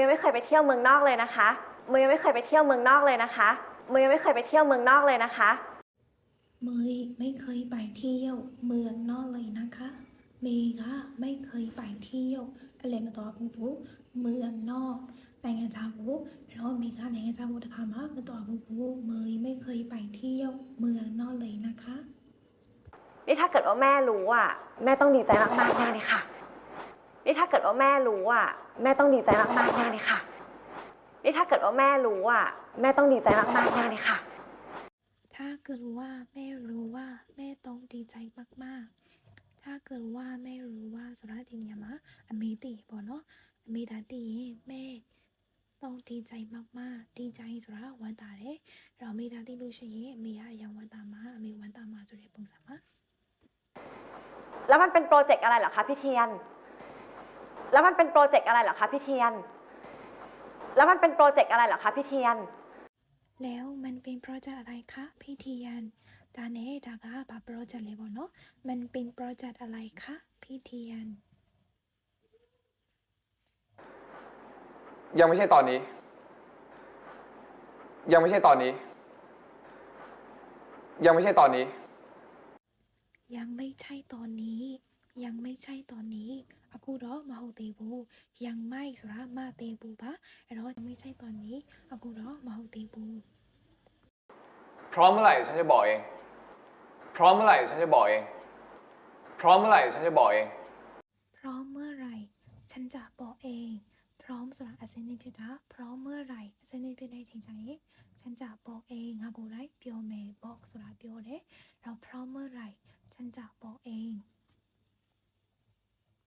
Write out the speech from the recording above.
ยังไม่เคยไปเที่ยวเมืองนอกเลยนะคะมือยังไม่เคยไปเที่ยวเมืองนอกเลยนะคะมือยังไม่เคยไปเที่ยวเมืองนอกเลยนะคะมือไม่เคยไปเที่ยวเมืองนอกเลยนะคะเมย์ก็ไม่เคยไปเที่ยวอะไรมาตอคุณผู้เมืองนอกไปงานชาบูแล้วเมกาในงานชาบูจะทำมาต่อคุณผู้มือไม่เคยไปเที่ยวเมืองนอกเลยนะคะนี่ถ้าเกิดว่าแม่รู้อะแม่ต้องดีใจมากๆแน่เลยค่ะ นี่ถ้าเกิดว่าแม่รู้อะแม่ต้องดีใจมากๆแน่เลยค่ะ นี่ถ้าเกิดว่าแม่รู้อะแม่ต้องดีใจมากๆแน่เลยค่ะ ถ้าเกิดว่าแม่รู้ว่าแม่ต้องดีใจมากๆ ถ้าเกิดว่าแม่รู้ว่าสุราตินียมะอเมติบอเนาะอเมดาติแม่ต้องดีใจมากๆ ดีใจสุราวันตาเลยเราไม่ได้ที่รู้เฉยเมียยังวันตามาเมีวันตามาสุริปงสามาแล้วมันเป็นโปรเจกต์อะไรเหรอคะพี่เทียน แล้วมันเป็นโปรเจกต์อะไรเหรอคะพี่เทียน แล้วมันเป็นโปรเจกต์อะไรเหรอคะพี่เทียน แล้วมันเป็นโปรเจกต์อะไรคะพี่เทียนตาเน่ตากาปาโปรเจกต์เลยบเนาะมันเป็นโปรเจกต์อะไรคะพี่เทียน ยังไม่ใช่ตอนนี้ ยังไม่ใช่ตอนนี้ ยังไม่ใช่ตอนนี้ ยังไม่ใช่ตอนนี้ ยังไม่ใช่ตอนนี้အခုတော့မဟုတ်သေးဘူးยังไม่ဆိုတာမသေးဘူးပါအဲ့တော့ยังไม่ใช่ตอนนี้အခုတော့မဟုတ်သေးဘူး พร้อมเมื่อไหร่ฉันจะบอกเอง พร้อมเมื่อไหร่ฉันจะบอกเอง พร้อมเมื่อไหร่ฉันจะบอกเอง พร้อมเมื่อไหร่ฉันจะบอกเอง พร้อมဆိုတာအစင်းနေဖြစ်တာพร้อมเมื่อไหร่အစင်းနေဖြစ်တဲ့အချိန်ကျရင်ฉันจะบอกเองငါကိုယ်တိုင်ပြောမယ်บอกဆိုတာပြောတယ်အဲ့တော့พร้อมเมื่อไหร่ฉันจะบอกเอง